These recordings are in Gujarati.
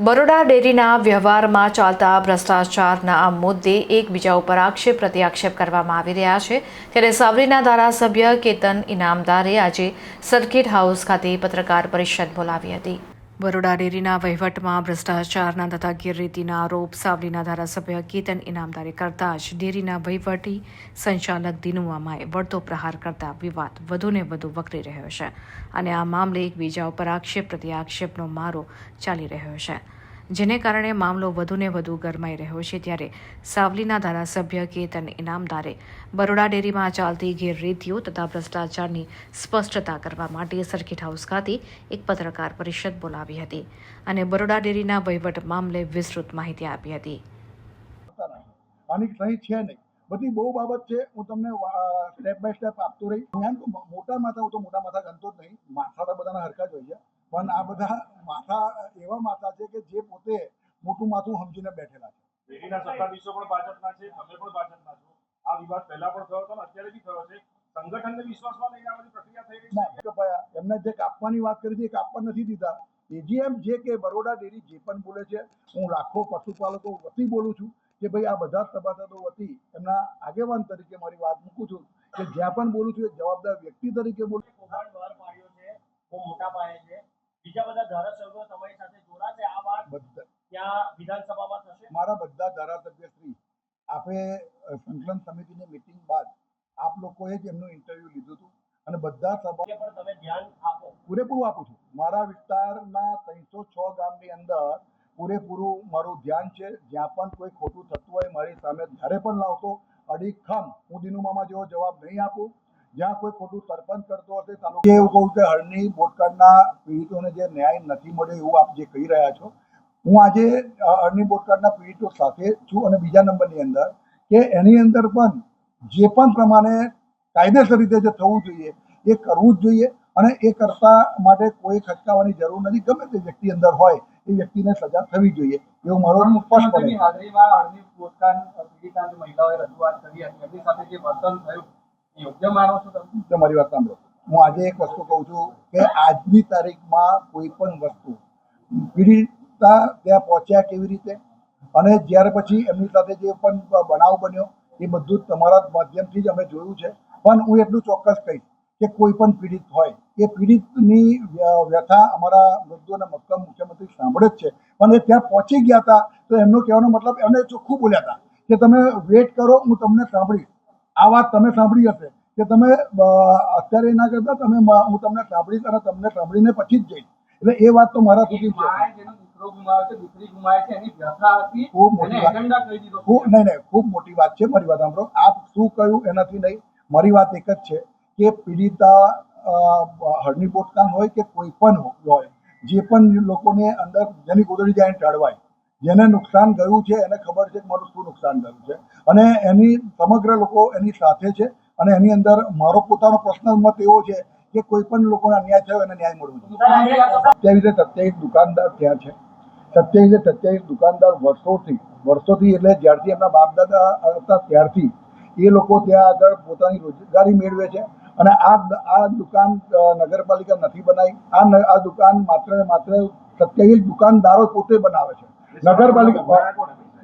બરોડા ડેરીના વ્યવહારમાં ચાલતા ભ્રષ્ટાચારના આ મુદ્દે એકબીજા ઉપર આક્ષેપ પ્રત્યાક્ષેપ કરવામાં આવી રહ્યા છે. ત્યારે સાવરીના ધારાસભ્ય કેતન ઇનામદારે આજે સર્કિટ હાઉસ ખાતે પત્રકાર પરિષદ બોલાવી હતી. બરોડા ડેરીના વહીવટમાં ભ્રષ્ટાચારના તથા ગેરરીતિના આરોપ સાવલીના ધારાસભ્ય કેતન ઇનામદારે કરતા જ ડેરીના વહીવટી સંચાલક દિનુમામાએ વળતો પ્રહાર કરતા વિવાદ વધુને વધુ વકરી રહ્યો છે. અને આ મામલે એકબીજા ઉપર આક્ષેપ પ્રતિ આક્ષેપનો મારો ચાલી રહ્યો છે. જેને કારણે મામલો વધુને વધુ ગરમાઈ રહ્યો છે ત્યારે સાવલીના ધારાસભ્ય કેતન ઇનામદારે બરોડા ડેરીમાં ચાલતી ગેરરીતિઓ તથા ભ્રષ્ટાચારની સ્પષ્ટતા કરવા માટે સર્કિટ હાઉસ ખાતે એક પત્રકાર પરિષદ બોલાવી હતી અને બરોડા ડેરીના વહીવટ મામલે વિસ્તૃત માહિતી આપી હતી. આની છે નહીં. બધી બહુ બાબત છે. હું તમને સ્ટેપ બાય સ્ટેપ આપતો રહી. મોટા માથા, હું તો મોટા માથા ગણતો જ નહીં. માથા તો બધાના હરખા જ હોય છે. પણ આ બધા માથા એવા માથા છે કે જે પોતે મોટું માથું સમજીને બેઠેલા છે. દિલ્હીના સત્તાધીશો પણ ભાજપના છે તમે પણ ભાજપના છો. આ વિવાદ પહેલા પણ થયો હતો અત્યારે બી થયો છે. સંગઠનને વિશ્વાસમાં લઈને આ બધી પ્રક્રિયા થઈ રહી છે. કપાયા એમને જે કાપવાની વાત કરી હતી એ કાપવા નથી દીધા. એજીએમ જે કે બરોડા ડેરી જે પણ બોલે છે હું લાખો પશુપાલકો વતી બોલું છું કે ભાઈ આ બધા સભાસદો વતી એમના આગેવાન તરીકે મારી વાત મૂકું છું કે જ્યાં પણ બોલું છું એક જવાબદાર વ્યક્તિ તરીકે બોલું છું. બહુ મોટા પાયે છે. બીજા બધા ધારાસભ્યો તમારી સાથે જોડાશે. આ વાત ત્યાં વિધાનસભામાં થશે. મારા બધા ધારાસભ્ય શ્રી આપે સંકલન સમિતિની મિટિંગ બાદ આપ લોકોએ જ એમનું ઇન્ટરવ્યુ લીધું હતું અને બધા સભા પણ તમે ધ્યાન આપો. પૂરેપૂરું આપું છું. મારા વિસ્તારના ત્રણસો છ ગામની અંદર પૂરેપૂરું મારું ધ્યાન છે. જ્યાં પણ કોઈ ખોટું થતું હોય મારી સામે જ્યારે પણ લાવતો અડીખમ હું દિનુ મામા જેવો જવાબ નહીં આપું. જ્યાં કોઈ ખોટું સરપંચ કરતો હશે તાલુકે એવું કહું કે હળની બોટકાર્ડના પીડિતોને જે ન્યાય નથી મળ્યો એવું આપ જે કહી રહ્યા છો હું આજે હળની અરણી પીડિતો સાથે છું અને બીજા નંબરની અંદર કે એની અંદર પણ જે પણ પ્રમાણે કાયદેસર રીતે જે થવું જોઈએ એ કરવું જ જોઈએ અને એ કરતા માટે કોઈ ખટકાવાની જરૂર નથી ગમે તે વ્યક્તિ અંદર હોય એ વ્યક્તિને સજા થવી જોઈએ એવું મારો સ્પષ્ટ હાજરીમાં હળની પોસ્ટકાર્ડ પીડિતા મહિલાઓએ રજૂઆત કરી હતી એમની સાથે જે વર્તન થયું યોગ્ય માનો છો તમે? તમારી વાત સાંભળો. હું આજે એક વસ્તુ કહું છું કે આજની તારીખમાં કોઈ પણ વસ્તુ પીડિતા ત્યાં પહોંચ્યા કેવી રીતે? અને જ્યારે પછી એમની સાથે જે પણ બનાવ બન્યો, એ બધું તમારા માધ્યમથી જ અમે જોયું છે. પણ હું એટલું ચોક્કસ કહીશ કે કોઈ પણ પીડિત હોય, એ પીડિતની વ્યથા અમારા મૃદુ અને મક્કમ મુખ્યમંત્રી સાંભળે જ છે. પણ એ ત્યાં પહોંચી ગયા હતા, તો એમનો કહેવાનો મતલબ એમને ચોખ્ખું બોલ્યા હતા કે તમે વેટ કરો, હું તમને સાંભળીશ. આ વાત તમે સાંભળી હશે કે તમે અત્યારે ના કરતા તમે હું તમને સાંભળીશ અને તમને સાંભળીને પછી જ જઈશ. એટલે એ વાત તો મારા સુધી એની ખૂબ નહીં નહીં ખૂબ મોટી વાત છે મારી વાત સાંભળો. આપ શું કહ્યું એનાથી નહીં. મારી વાત એક જ છે કે પીડિતા હળની બોટકાન હોય કે કોઈ પણ હોય જે પણ લોકોને અંદર જેની ગોદડી જાય એને ટળવાય જેને નુકસાન ગયું છે, એને ખબર છે કે મારું શું નુકસાન ગયું છે. અને એની, સમગ્ર લોકો એની સાથે છે અને એની અંદર મારો પોતાનો પર્સનલ મત એવો છે કે કોઈ પણ લોકોને અન્યાય થયો એને ન્યાય મળવો જોઈએ. સત્યાવીસે દુકાનદાર ત્યાં છે. સત્યાવીસે સત્યાવીસ દુકાનદાર વર્ષોથી વર્ષોથી એટલે જ્યારથી એમના બાપ દાદા હતા ત્યારથી એ લોકો ત્યાં આગળ પોતાની રોજગારી મેળવે છે અને આ આ દુકાન નગરપાલિકા નથી બનાવી. આ આ દુકાન માત્ર માત્ર સત્યાવીસ દુકાનદારો પોતે બનાવે છે. નગરપાલિકા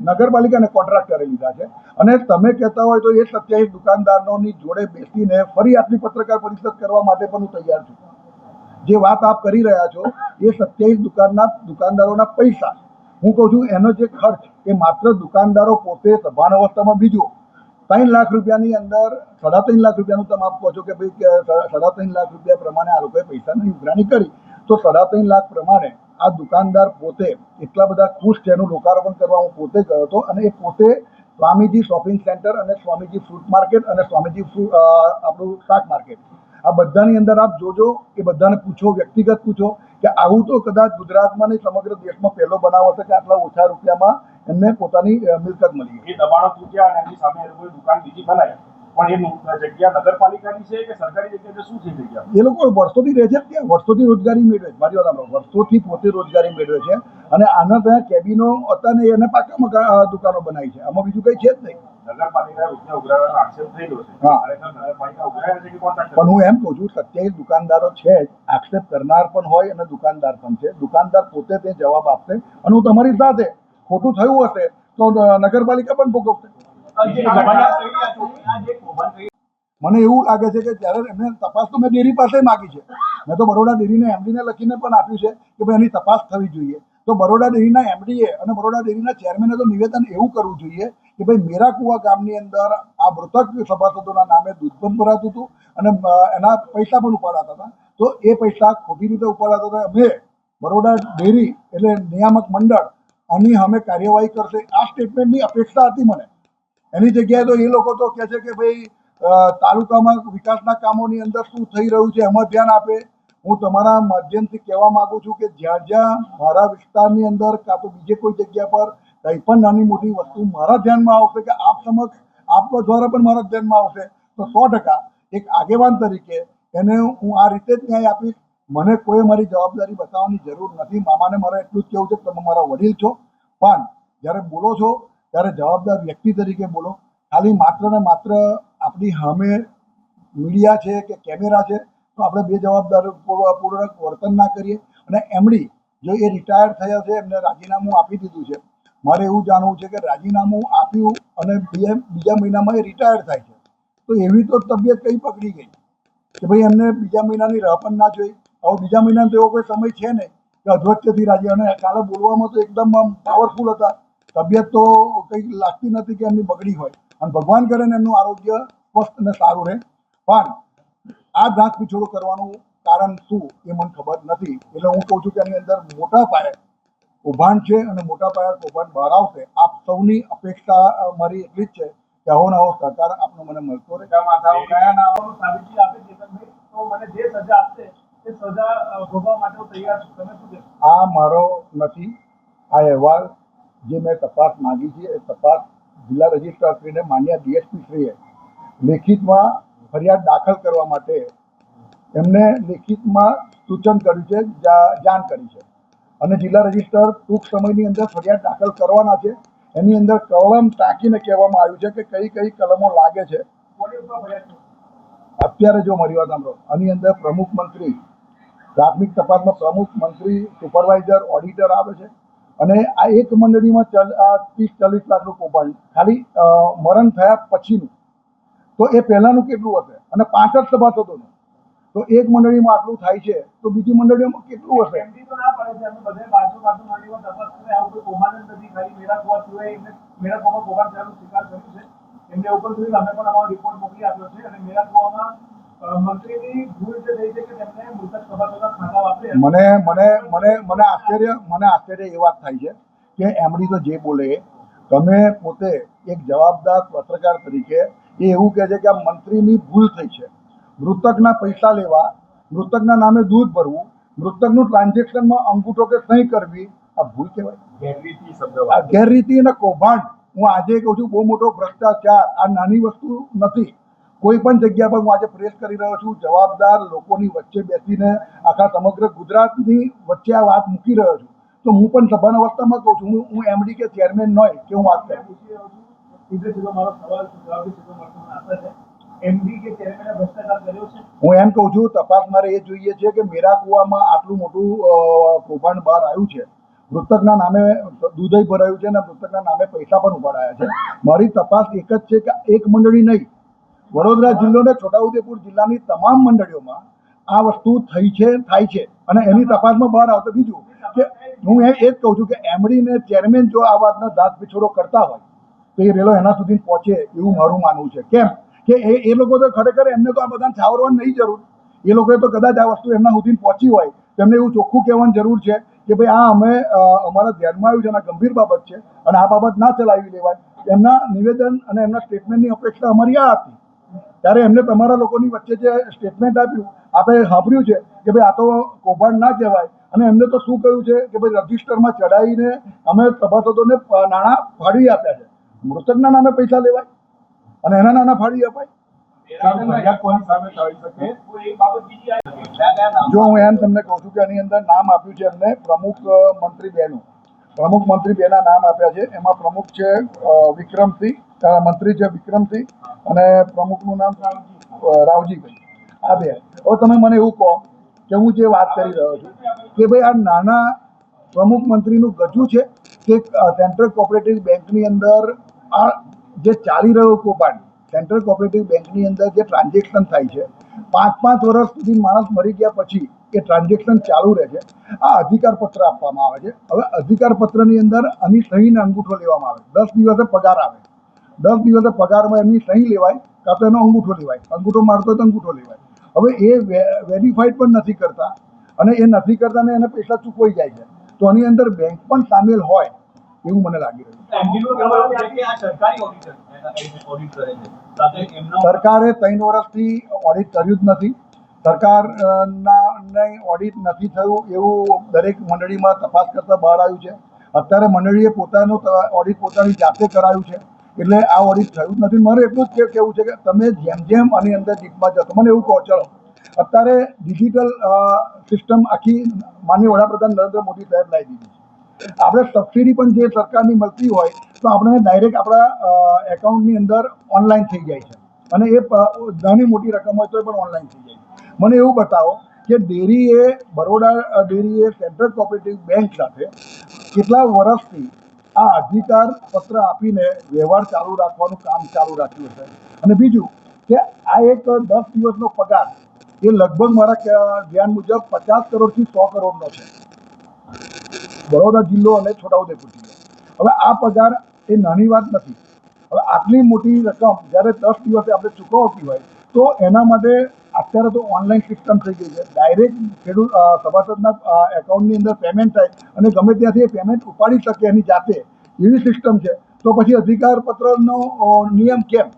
નગરપાલિકાને કોન્ટ્રાક્ટરે લીધા છે. અને તમે કહેતા હોય તો એ સત્યાવીસ દુકાનદારોની જોડે બેસીને ફરી આટલી પત્રકાર પરિષદ કરવા માટે પણ હું તૈયાર છું. જે વાત આપ કરી રહ્યા છો, એ સત્યાવીસ દુકાનના દુકાનદારોના પૈસા હું કહું છું, એનો જે ખર્ચ, એ માત્ર દુકાનદારો પોતે સભાન અવસ્થામાં બીજો ત્રણ લાખ રૂપિયાની અંદર, સાડા ત્રણ લાખ રૂપિયાનું તમે આપ કહો છો કે ભાઈ સાડા ત્રણ લાખ રૂપિયા પ્રમાણે આ લોકોએ પૈસાની ઉઘરાણી કરી, તો સાડા ત્રણ લાખ પ્રમાણે આ દુકાનદાર પોતે એટલા બધા ખુશ છે, એનું કરવા હું પોતે ગયો હતો અને એ પોતે સ્વામીજી શોપિંગ સેન્ટર અને સ્વામીજી ફ્રૂટ માર્કેટ અને સ્વામીજી આપણું શાક માર્કેટ. આ બધાની અંદર આપ જોજો એ બધાને પૂછો, વ્યક્તિગત પૂછો કે આવું તો કદાચ ગુજરાતમાં નહીં, સમગ્ર દેશમાં પહેલો બનાવ હશે કે આટલા ઓછા રૂપિયામાં એમને પોતાની મિલકત મળી એ દબાણો તૂટ્યા અને એમની સામે દુકાન બીજી બનાવી. એ નગરપાલિકાની છે કે સરકારી જગ્યા શું છે જગ્યા? એ લોકો વર્ષોથી રહે છે. ત્યાં વર્ષોથી રોજગારી મેળવે છે. મારી વાત વર્ષોથી પોતે રોજગારી મેળવે છે. અને આના ત્યાં કેબિનો હતા ને એને પાકા મકા દુકાનો બનાવી છે. આમાં બીજું કંઈ છે જ નહીં. પણ હું એમ કહું છું સત્યાવીસ દુકાનદારો છે જ. આક્ષેપ કરનાર પણ હોય અને દુકાનદાર પણ છે. દુકાનદાર પોતે તે જવાબ આપશે અને હું તમારી સાથે ખોટું થયું હશે તો નગરપાલિકા પણ ભોગવશે. મને એવું લાગે છે કે જયારે એમને તપાસ તો મેં ડેરી પાસે માગી છે. મેં તો બરોડા ડેરીને એમડીને લખીને પણ આપ્યું છે કે ભાઈ એની તપાસ થવી જોઈએ. તો બરોડા ડેરીના એમડીએ અને બરોડા ડેરીના ચેરમેને તો નિવેદન એવું કરવું જોઈએ કે ભાઈ મેરા કુવા ગામની અંદર આ મૃતક સભાસદોના નામે દૂધ પણ ભરાતું હતું અને એના પૈસા પણ ઉપાડાતા હતા. તો એ પૈસા ખોટી રીતે ઉપાડાતા હતા. અમે બરોડા ડેરી એટલે નિયામક મંડળ, આની અમે કાર્યવાહી કરશે. આ સ્ટેટમેન્ટની અપેક્ષા હતી મને. એની જગ્યાએ તો એ લોકો તો કહે છે કે ભાઈ તાલુકામાં વિકાસના કામોની અંદર શું થઈ રહ્યું છે એમાં ધ્યાન આપે. હું તમારા માધ્યમથી કહેવા માગું છું કે જ્યાં જ્યાં મારા વિસ્તારની અંદર કાં તો બીજે કોઈ જગ્યા પર કંઈ પણ નાની મોટી વસ્તુ મારા ધ્યાનમાં આવશે કે આપ સમક્ષ આપવા દ્વારા પણ મારા ધ્યાનમાં આવશે, તો સો ટકા એક આગેવાન તરીકે એને હું આ રીતે જ ન્યાય આપીશ. મને કોઈ મારી જવાબદારી બતાવવાની જરૂર નથી. મામાને મારે એટલું જ કહેવું છે કે તમે મારા વડીલ છો. પણ જ્યારે બોલો છો ત્યારે જવાબદાર વ્યક્તિ તરીકે બોલો. ખાલી માત્ર ને માત્ર આપણી સામે મીડિયા છે કે કેમેરા છે, તો આપણે બે જવાબદાર પૂર્વ- પૂર્વક વર્તન ના કરીએ. અને એમડી જો એ રિટાયર થયા છે, એમને રાજીનામું આપી દીધું છે. મારે એવું જાણવું છે કે રાજીનામું આપ્યું અને બીજા મહિનામાં એ રિટાયર થાય છે. તો એવી તો તબિયત કઈ પકડી ગઈ? કે ભાઈ એમને બીજા મહિનાની રાહ પણ ના જોઈ. હવે બીજા મહિનાનો તો એવો કોઈ સમય છે નહીં કે અધવચ્ચેથી રાજી. અને કાલે બોલવામાં તો એકદમ પાવરફુલ હતા. તબિયત તો કંઈક લાગતી નથી કે એમની બગડી હોય. અને ભગવાન કરે ને એમનું આરોગ્ય સ્વસ્થ અને સારું રહે. પણ આ દાંત પીછોડો કરવાનું કારણ શું એ મને ખબર નથી. એટલે હું કહું છું કે એની અંદર મોટા પાયે કૌભાંડ છે અને મોટા પાયે કૌભાંડ બહાર આવશે. આપ સૌની અપેક્ષા મારી એટલી જ છે કે આવો ને આવો સહકાર આપનો મને મળતો રહે. કયા નામ સાબિતી આપે ચેતનભાઈ તો મને જે સજા આપશે તે સજા ભોગવવા માટે હું તૈયાર છું. તમે શું આ મારો નથી. આ અહેવાલ જે મેં તપાસ માંગી છે, એ તપાસ જિલ્લા રજિસ્ટ્રારશ્રીને માન્ય ડીએસપીશ્રીએ લેખિતમાં ફરિયાદ દાખલ કરવા માટે એમને લેખિતમાં સૂચન કર્યું છે જાણ કરી છે. અને જિલ્લા રજિસ્ટર ટૂંક સમયની અંદર ફરિયાદ દાખલ કરવાના છે. એની અંદર કલમ ટાંકીને કહેવામાં આવ્યું છે કે કઈ કઈ કલમો લાગે છે? અત્યારે જો મારી વાત સાંભળો, આની અંદર પ્રમુખ મંત્રી, પ્રાથમિક તપાસમાં પ્રમુખ મંત્રી, સુપરવાઇઝર, ઓડિટર આવે છે. અને આ એક મંડળીમાં ત્રીસ ચાલીસ લાખનું કૌભાંડ ખાલી મરણ થયા પછીનું. તો એ પહેલાંનું કેટલું હશે? અને પાંચ જ સભાસદોનું તો એક મંડળીમાં આટલું થાય છે, તો બીજી મંડળીઓમાં કેટલું હશે? એમને ઉપર સુધી અમે પણ અમારો રિપોર્ટ મોકલી આપ્યો છે અને મેરા કુવામાં મને મને મને મને આશ્ચર્ય મને આશ્ચર્ય એ વાત થાય છે કે એમડી તો જે બોલે તમે પોતે એક જવાબદાર પત્રકાર તરીકે એ એવું કહે છે કે આ મંત્રીની ભૂલ થઈ છે. મૃતકના પૈસા લેવા મૃતકના નામે દૂધ ભરવું મૃતકનું ટ્રાન્ઝેક્શનમાં અંગૂઠો કે સહી કરવી આ ભૂલ કહેવાય. ગેરરીતિ શબ્દ આ ગેરરીતિ અને કૌભાંડ હું આજે કહું છું બહુ મોટો ભ્રષ્ટાચાર આ નાની વસ્તુ નથી. કોઈ પણ જગ્યા પર હું આજે પ્રેસ કરી રહ્યો છું જવાબદાર લોકોની વચ્ચે બેસીને આખા સમગ્ર ગુજરાતની વચ્ચે આ વાત મૂકી રહ્યો છું. તો હું પણ સભાના અવસ્થામાં કહું છું હું હું એમડી કે ચેરમેન નહોય કે હું વાત કરું. મારો સવાલ આશા છે? હું એમ કહું છું તપાસ મારે એ જોઈએ છે કે મેરા કુવામાં આટલું મોટું કૌભાંડ બહાર આવ્યું છે. મૃતકના નામે દૂધય ભરાયું છે અને મૃતકના નામે પૈસા પણ ઉપાડાયા છે. મારી તપાસ એક જ છે કે એક મંડળી નહીં વડોદરા જિલ્લો ને છોટાઉદેપુર જિલ્લાની તમામ મંડળીઓમાં આ વસ્તુ થઈ છે, થાય છે. અને એની તપાસમાં બહાર આવતો બીજું કે હું એ એ જ કહું છું કે એમડી ને ચેરમેન જો આ વાતનો દાંત પીછોડો કરતા હોય, તો એ રેલો એના સુધી પહોંચે એવું મારું માનવું છે. કેમ? કે એ એ લોકો તો ખરેખર એમને તો આ બધાને છાવરવાની નહીં જરૂર. એ લોકોએ તો કદાચ આ વસ્તુ એમના સુધી પહોંચી હોય. તેમને એવું ચોખ્ખું કહેવાની જરૂર છે કે ભાઈ આ અમે અમારા ધ્યાનમાં આવ્યું છે અને ગંભીર બાબત છે અને આ બાબત ના ચલાવી લેવાય. એમના નિવેદન અને એમના સ્ટેટમેન્ટની અપેક્ષા અમારી આ હતી. ત્યારે એમને તમારા લોકોની વચ્ચે જે સ્ટેટમેન્ટ આપ્યું આપણે સાંભળ્યું છે કે ભાઈ આ તો કૌભાંડ ના કહેવાય. અને એમને તો શું કહ્યું છે કે ભાઈ રજિસ્ટરમાં ચડાવીને અમે સભાસદોને નાણાં ફાળવી આપ્યા છે. મૃતકના નામે પૈસા લેવાય અને એના નાના ફાળવી અપાય. જો હું એમ તમને કહું છું કે એની અંદર નામ આપ્યું છે એમને પ્રમુખ મંત્રી બહેનો પ્રમુખ મંત્રી બેના નામ આપ્યા છે. એમાં પ્રમુખ છે વિક્રમસિંહ મંત્રી છે વિક્રમસિંહ અને પ્રમુખનું નામ રાવજીભાઈ આ બે. હવે તમે મને એવું કહો કે હું જે વાત કરી રહ્યો છું કે ભાઈ આ નાના પ્રમુખ મંત્રીનું ગજુ છે કે સેન્ટ્રલ કોઓપરેટિવ બેંકની અંદર આ જે ચાલી રહ્યો કૌભાંડ સેન્ટ્રલ કોઓપરેટિવ બેંકની અંદર જે ટ્રાન્ઝેક્શન થાય છે પાંચ પાંચ વર્ષ સુધી માણસ મરી ગયા પછી એ ટ્રાન્ઝેક્શન ચાલુ રહે છે. આ અધિકાર પત્ર આપવામાં આવે છે. હવે અધિકાર પત્રની અંદર આની સહીને અંગૂઠો લેવામાં આવે. દસ દિવસે પગાર આવે. દસ દિવસે પગારમાં એમની સહી લેવાય કાં તો એનો અંગૂઠો લેવાય. અંગૂઠો મારતો તો અંગૂઠો લેવાય. હવે એ વેરીફાઈડ પણ નથી કરતા અને એ નથી કરતા ને એને પૈસા ચૂકવાઈ જાય છે. તો આની અંદર બેંક પણ સામેલ હોય એવું મને લાગી રહ્યું સરકારી ત્રણ વર્ષથી ઓડિટ કર્યું જ નથી. સરકારના ઓડિટ નથી થયું એવું દરેક મંડળીમાં તપાસ કરતા બહાર આવ્યું છે. અત્યારે મંડળીએ પોતાનું ઓડિટ પોતાની જાતે કરાયું છે. એટલે આ ઓડિટ થયું જ નથી. મારે એટલું જ કેવું છે કે તમે જેમ જેમ આની અંદર ડીપમાં જશો. મને એવું કહો, ચલો. અત્યારે ડિજિટલ સિસ્ટમ આખી માનનીય વડાપ્રધાન નરેન્દ્ર મોદી સાહેબ લાવી દીધી છે. આપણે સબસિડી પણ જે સરકારની મળતી હોય, તો આપણે ડાયરેક્ટ આપણા એકાઉન્ટની અંદર ઓનલાઈન થઈ જાય છે. અને એ નાની મોટી રકમ હોય તો પણ ઓનલાઈન થઈ જાય મને એવું બતાવો કે ડેરીએ બરોડા ડેરીએ સેન્ટ્રલ કોઓપરેટિવ બેંક સાથે કેટલા વર્ષથી આ અધિકાર પત્ર આપીને વ્યવહાર ચાલુ રાખવાનું કામ ચાલુ રાખ્યું છે. અને બીજું કે આ એક દસ દિવસનો પગાર એ લગભગ મારા ધ્યાન મુજબ પચાસ કરોડથી સો કરોડનો છે. બરોડા જિલ્લો અને છોટાઉદેપુર જિલ્લો હવે આ પગાર એ નાની વાત નથી. હવે આટલી મોટી રકમ જ્યારે દસ દિવસે આપણે ચૂકવતી હોય, તો એના માટે અત્યારે તો ઓનલાઈન સિસ્ટમ થઈ ગઈ છે. ડાયરેક્ટ ખેડૂત સભાસદના એકાઉન્ટની અંદર પેમેન્ટ થાય અને ગમે ત્યાંથી એ પેમેન્ટ ઉપાડી શકે એની જાતે. એવી સિસ્ટમ છે. તો પછી અધિકાર પત્રનો નિયમ કેમ?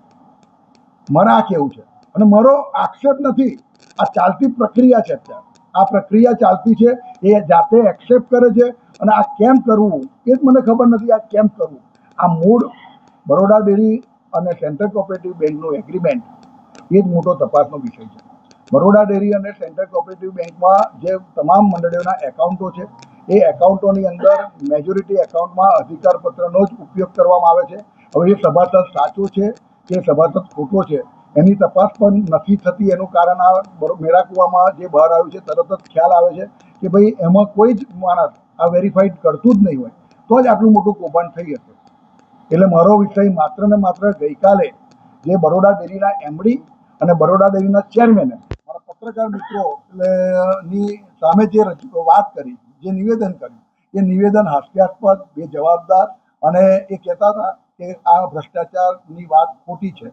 મારે આ કહેવું છે. અને મારો આક્ષેપ નથી. આ ચાલતી પ્રક્રિયા છે અત્યારે. આ પ્રક્રિયા ચાલતી છે, એ જાતે એક્સેપ્ટ કરે છે અને આ કેમ કરવું, એ જ મને ખબર નથી આ કેમ કરવું. આ મૂળ બરોડા ડેરી અને સેન્ટ્રલ કોઓપરેટિવ બેંકનું એગ્રીમેન્ટ એ જ મોટો તપાસનો વિષય છે. બરોડા ડેરી અને સેન્ટ્રલ કોઓપરેટિવ બેંકમાં જે તમામ મંડળીઓના એકાઉન્ટો છે, એ એકાઉન્ટોની અંદર મેજોરિટી એકાઉન્ટમાં અધિકારપત્રનો જ ઉપયોગ કરવામાં આવે છે. હવે એ સભાસદ સાચો છે કે સભાસદ ખોટો છે એની તપાસ પણ નથી થતી. એનું કારણ આ મેરાકુવામાં જે બહાર આવ્યું છે, તરત જ ખ્યાલ આવે છે કે ભાઈ એમાં કોઈ જ માણસ આ વેરીફાઈડ કરતું જ નહીં હોય. તો જ આટલું મોટું કૌભાંડ થઈ હશે એટલે મારો વિષય માત્ર ને માત્ર ગઈકાલે જે બરોડા ડેરીના એમડી અને બરોડા ડેરીના ચેરમેને, મારા પત્રકાર મિત્રો ની સામે જે વાત કરી, જે નિવેદન કર્યું, એ નિવેદન હાસ્યાસ્પદ બે જવાબદાર અને એ કહેતા હતા કે આ ભ્રષ્ટાચારની વાત ખોટી છે.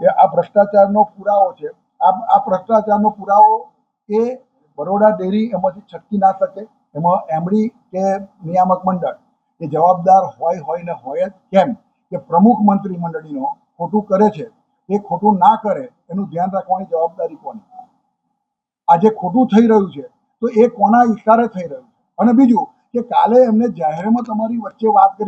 એ આ ભ્રષ્ટાચારનો પુરાવો છે. આ આ ભ્રષ્ટાચારનો પુરાવો એ બરોડા ડેરી એમાંથી છટકી ના શકે. એમાં એમડી કે નિયામક મંડળ એ જવાબદાર હોય હોય ને હોય જ કેમ? કે પ્રમુખ મંત્રી મંડળીનો ખોટું કરે છે. એ ખોટું ના કરે એનું ધ્યાન રાખવાની જવાબદારી કોની? આજે ખોટું થઈ રહ્યું છે તો એ કોના ઈશારે થઈ રહ્યું છે? અને બીજું કે કાલે એમને જાહેરમાં તમારી વચ્ચે વાત કરી